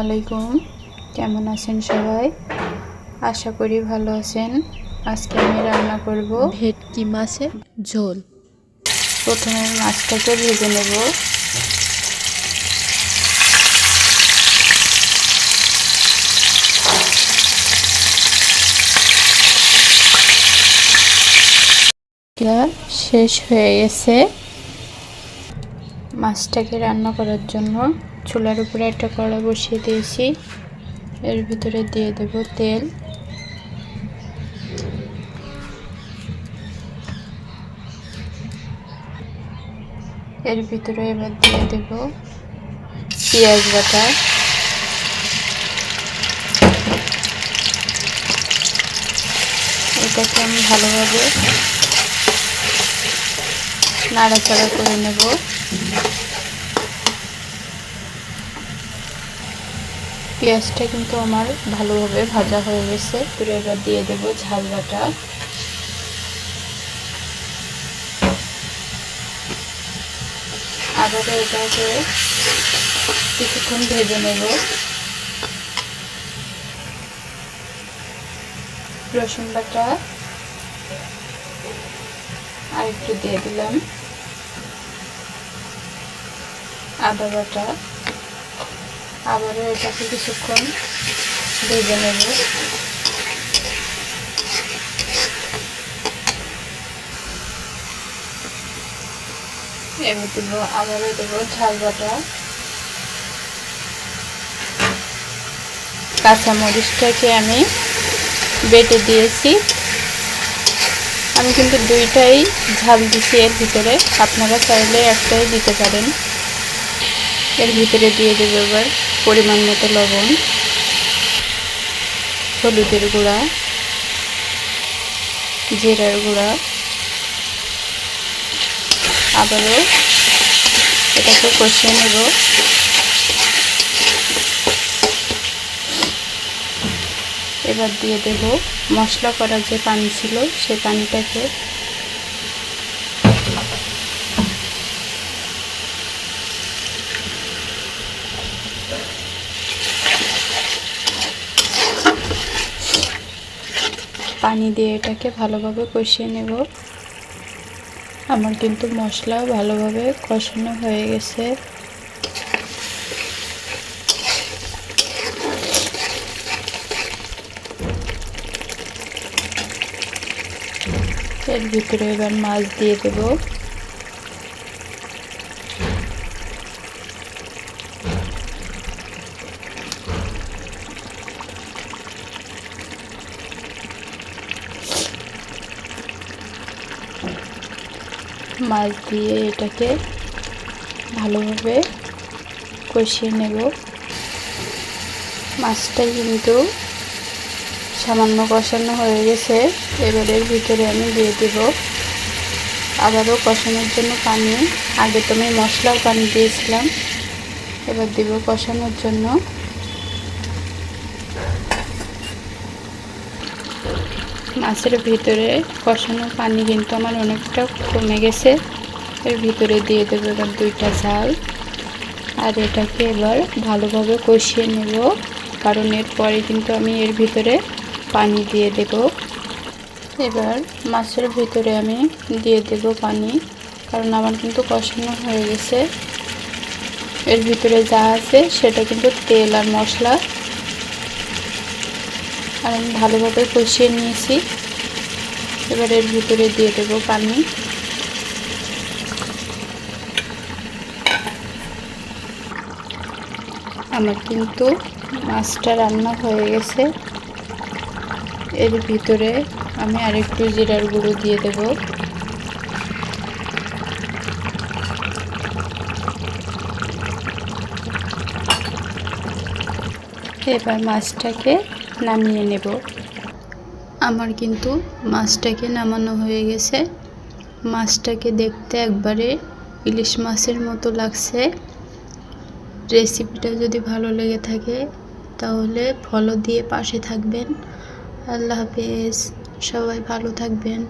আলাইকুম কেমন আছেন সবাই? আশা করি ভালো আছেন। আজকে আমি রান্না করব ভেটকি মাছের ঝোল। প্রথমে মাছটাকে ভেজে নেব। শেষ হয়ে গেছে। মাছটাকে রান্না করার জন্য চুলার উপরে একটা কড়া বসিয়ে দিয়েছি। এর ভিতরে দিয়ে দেব তেল। এর ভিতরে এবার দিয়ে দেব পেঁয়াজ বাটা। এটাকে আমি ভালোভাবে নাড়াচাড়া করে নেব। পেঁয়াজটা কিন্তু আমার ভালোভাবে ভাজা হয়ে গেছে। তুলে এবার দিয়ে দেব ঝাল বাটা। আবার এটাকে কিছুক্ষণ ভেজে নেব। রসুন বাটা আর একটু দিয়ে দিলাম। আদা বাটা। আবারও এটাকে কিছুক্ষণ ভেজে নেব। এবার দেবো, আবারও দেবো ঝাল বাটা। কাঁচামরিচটাকে আমি বেটে দিয়েছি। আমি কিন্তু দুইটাই ঝাল দিছি এর ভিতরে। আপনারা চাইলে একটাই দিতে পারেন। এর ভিতরে দিয়ে দেবো এবার পরিমাণ মতো লবণ, হলুদের গুঁড়া, জিরার গুঁড়া, আবারও এটাকে কষিয়ে নেব। এবার দিয়ে দেব মশলা করার যে পানি ছিল সেই পানিটাকে পানি দিয়ে এটাকে ভালোভাবে কষিয়ে নেব। আমার কিন্তু মশলা ভালোভাবে কষানো হয়ে গেছে। এর ভিতরে এবার মাছ দিয়ে দেব। মাছ দিয়ে এটাকে ভালোভাবে কষিয়ে নেব। মাছটা কিন্তু সামান্য কষানো হয়ে গেছে। এবারের ভিতরে আমি দিয়ে দেব আবারও কষানোর জন্য পানি। আগে তো আমি মশলার পানি দিয়েছিলাম, এবার দেব কষানোর জন্য। মাছের ভিতরে কষানো পানি কিন্তু আমার অনেকটা কমে গেছে। এর ভিতরে দিয়ে দেবো এবার দুইটা ঝাল। আর এটাকে এবার ভালোভাবে কষিয়ে নেব, কারণ এরপরে কিন্তু আমি এর ভিতরে পানি দিয়ে দেব। এবার মাছের ভিতরে আমি দিয়ে দেব পানি, কারণ আমার কিন্তু কষানো হয়ে গেছে। এর ভিতরে যা আছে সেটা কিন্তু তেল আর মশলা আর আমি ভালোভাবে কষিয়ে নিয়েছি। এবার এর ভিতরে দিয়ে দেব পানি। আমার কিন্তু মাছটা রান্না হয়ে গেছে। এর ভিতরে আমি আরেকটু জিরার গুঁড়ো দিয়ে দেব। এবার মাছটাকে নামিয়ে নেব। আমার কিন্তু মাছটাকে নামানো হয়ে গেছে। মাছটাকে দেখতে একবারে ইলিশ মাছের মতো লাগছে। রেসিপিটা যদি ভালো লেগে থাকে, তাহলে ফলো দিয়ে পাশে থাকবেন। আল্লাহ হাফেজ। সবাই ভালো থাকবেন।